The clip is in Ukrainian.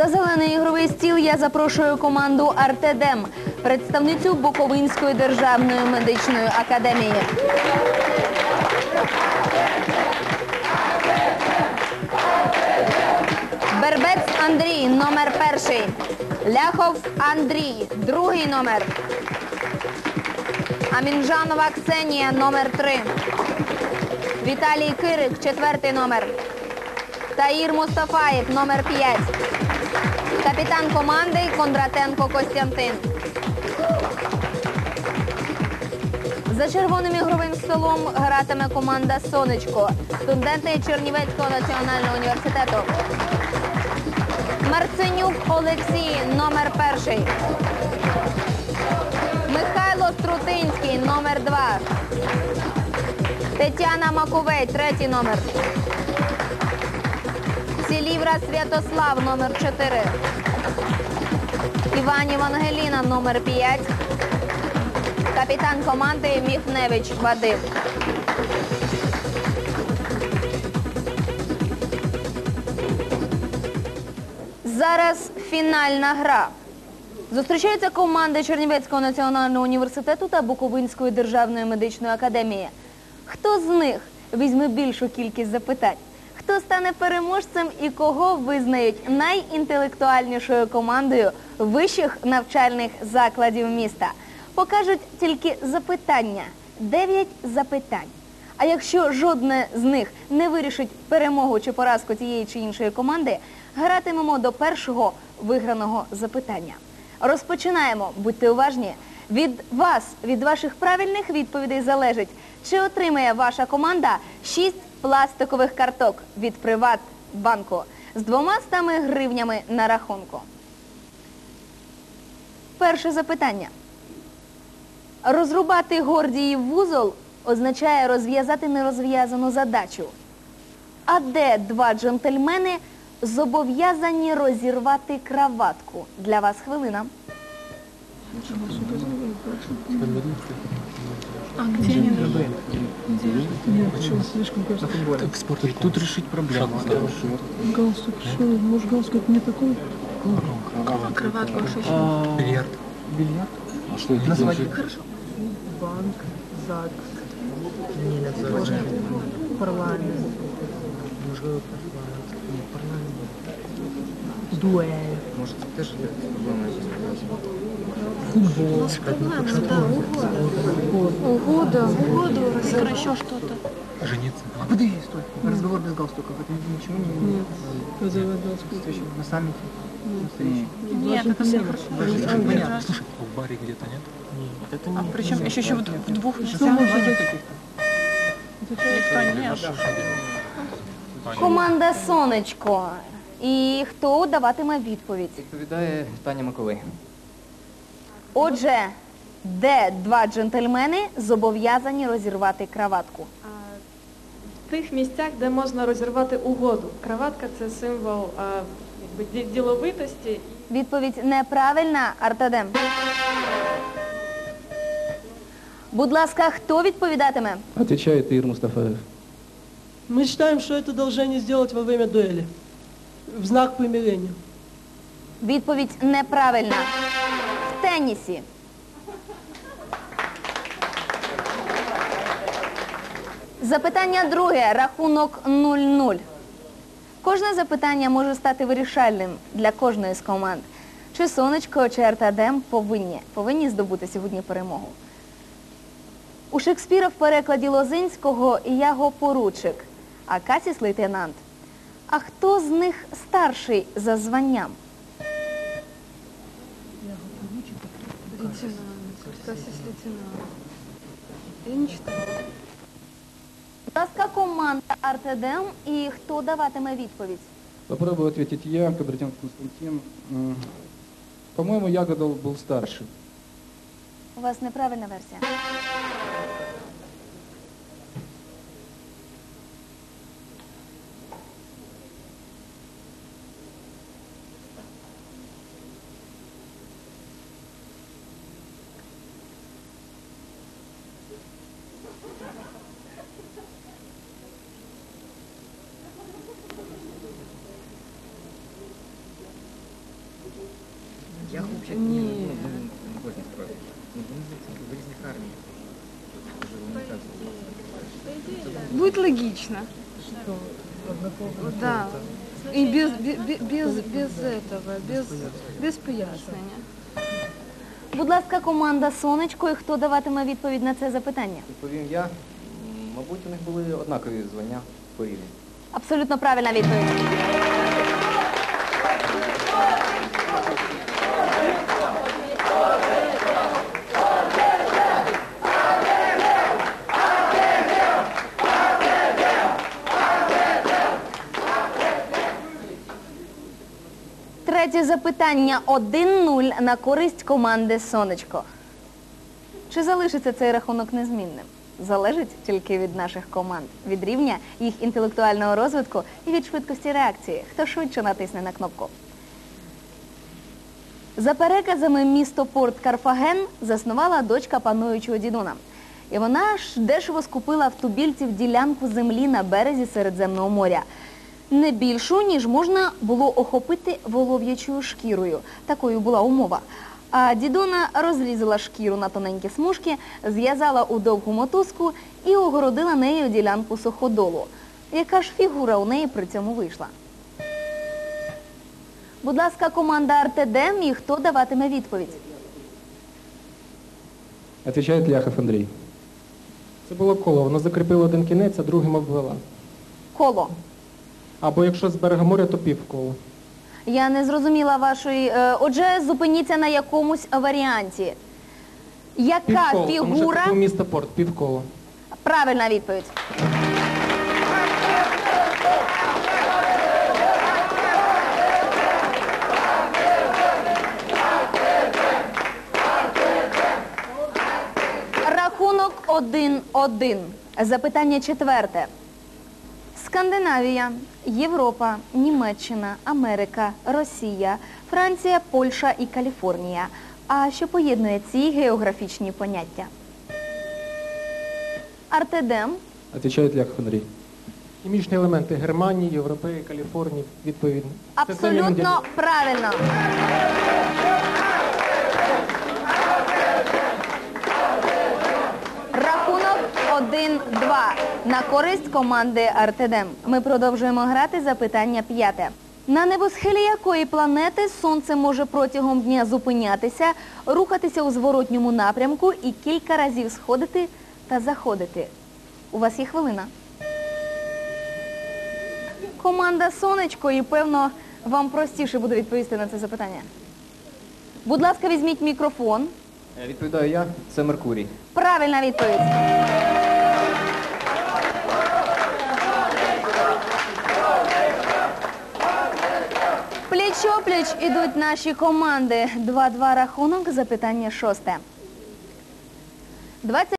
За зелений ігровий стіл я запрошую команду Артедем, представницю Буковинської державної медичної академії. Бербець Андрій, номер перший. Ляхов Андрій, другий номер. Амінжанова Ксенія, номер три. Віталій Кирик, четвертий номер. Таїр Мустафаєв, номер 5. Капітан команди Кондратенко Костянтин. За червоним ігровим столом гратиме команда Сонечко, студенти Чернівецького національного університету. Марценюк Олексій, номер перший. Михайло Струтинський, номер два. Тетяна Маковей, третій номер. Селівра Святослав, номер 4. Іванів Ангеліна, номер 5. Капітан команди Міхневич Вадим. Зараз фінальна гра. Зустрічаються команди Чернівецького національного університету та Буковинської державної медичної академії. Хто з них візьме більшу кількість запитань? Хто стане переможцем і кого визнають найінтелектуальнішою командою вищих навчальних закладів міста? Покажуть тільки запитання. Дев'ять запитань. А якщо жодне з них не вирішить перемогу чи поразку тієї чи іншої команди, гратимемо до першого виграного запитання. Розпочинаємо. Будьте уважні. Від вас, від ваших правильних відповідей залежить, чи отримає ваша команда 6 пластикових карток від Приватбанку з двома стами гривнями на рахунку. Перше запитання. Розрубати Гордіїв вузол означає розв'язати нерозв'язану задачу. А де два джентльмени зобов'язані розірвати краватку? Для вас хвилина. А где они? Нет, что, слишком кажется. Тут решить проблему. Галстук, что, может галстук это не такой? Кроватка. А, Бильярд. Бильярд? А что это Назвать значит? хорошо. Банк, ЗАГС, парламент, Может, парламент. Нет, парламент. дуэль, Может, тоже проблема футбол, Проблема, да, угода. Угода. Угоду, еще что-то. Жениться. А подожди, стой. Разговор без галстуков. Это ничего не... Нет. разорвать галстук. Встреча на саммите. Встрече. Нет, это все хорошо. Даже понятно. Слушай, а в баре где-то нет? Это А причем еще, еще в, в двух Что местах может быть? никто нет. Команда Сонечко. І хто даватиме відповідь? Відповідає Таня Маковий. Отже, де два джентльмени зобов'язані розірвати краватку? В тих місцях, де можна розірвати угоду. Краватка це символ а, якби, ді- діловитості. Відповідь неправильна, Артадем. Будь ласка, хто відповідатиме? Отвечает Ир Мустафаев. Мы считаем, что это должны сделать во время дуэли. В знак примирения. Відповідь неправильна. В тенісі. Запитання друге. Рахунок 0-0. Кожне запитання може стати вирішальним для кожної з команд. Чи сонечко, чи Артадем повинні, повинні здобути сьогодні перемогу. У Шекспіра в перекладі Лозинського Яго поручик, а Касіс лейтенант. А хто з них старший за званням? Лейтенант. Кассис лейтенант. Я не читала. Будь ласка, команда Артедем і хто даватиме відповідь? Попробую ответить я, Кабратян Константин. По-моему, Ягодов был старше. У вас неправильна версія. Значит, Ні. ну, ну. Ну, в різних- арміях. Будет логично. Да. И без, без, без, без этого, без, без пояснения. Будь ласка, команда Сонечко, і хто даватиме відповідь на це запитання? Відповім я. М, Мабуть, у них були однакові звання по рівні. Абсолютно правильна відповідь. Третє запитання 1-0 на користь команди Сонечко. Чи залишиться цей рахунок незмінним? Залежить тільки від наших команд, від рівня їх інтелектуального розвитку і від швидкості реакції. Хто швидше натисне на кнопку? За переказами місто Порт Карфаген заснувала дочка пануючого дідуна. І вона ж дешево скупила в тубільців ділянку землі на березі Середземного моря. Не більшу, ніж можна було охопити волов'ячою шкірою. Такою була умова. А дідуна розрізала шкіру на тоненькі смужки, зв'язала у довгу мотузку і огородила нею ділянку суходолу. Яка ж фігура у неї при цьому вийшла? Будь ласка, команда Артедем і хто даватиме відповідь? Отвечает Ляхов Андрей. Це було коло, воно закріпило один кінець, а другим обвела. Коло. Або якщо з берега моря, то півколо. Я не зрозуміла вашої. е, Отже, зупиніться на якомусь варіанті. Яка Півколо, тому що фігура? це був місто порт, півколо. Правильна відповідь. Рахунок 1-1. Запитання четверте. Скандинавія, Європа, Німеччина, Америка, Росія, Франція, Польща і Каліфорнія. А що поєднує ці географічні поняття? Артедем, Отвечает Ляхов Андрей. Хімічні елементи Германії, Європеї, Каліфорнії, відповідно. Абсолютно правильно. Рахунок 1-2 на користь команди Артедем. Ми продовжуємо грати запитання п'яте. На небосхилі якої планети сонце може протягом дня зупинятися, рухатися у зворотньому напрямку і кілька разів сходити та заходити? У вас є хвилина. Команда Сонечко і, певно, вам простіше буде відповісти на це запитання. Будь ласка, візьміть мікрофон. Е, Відповідаю я, це Меркурій. Правильна відповідь. Пліч-опліч ідуть наші команди. 2-2 рахунок, запитання шосте. 20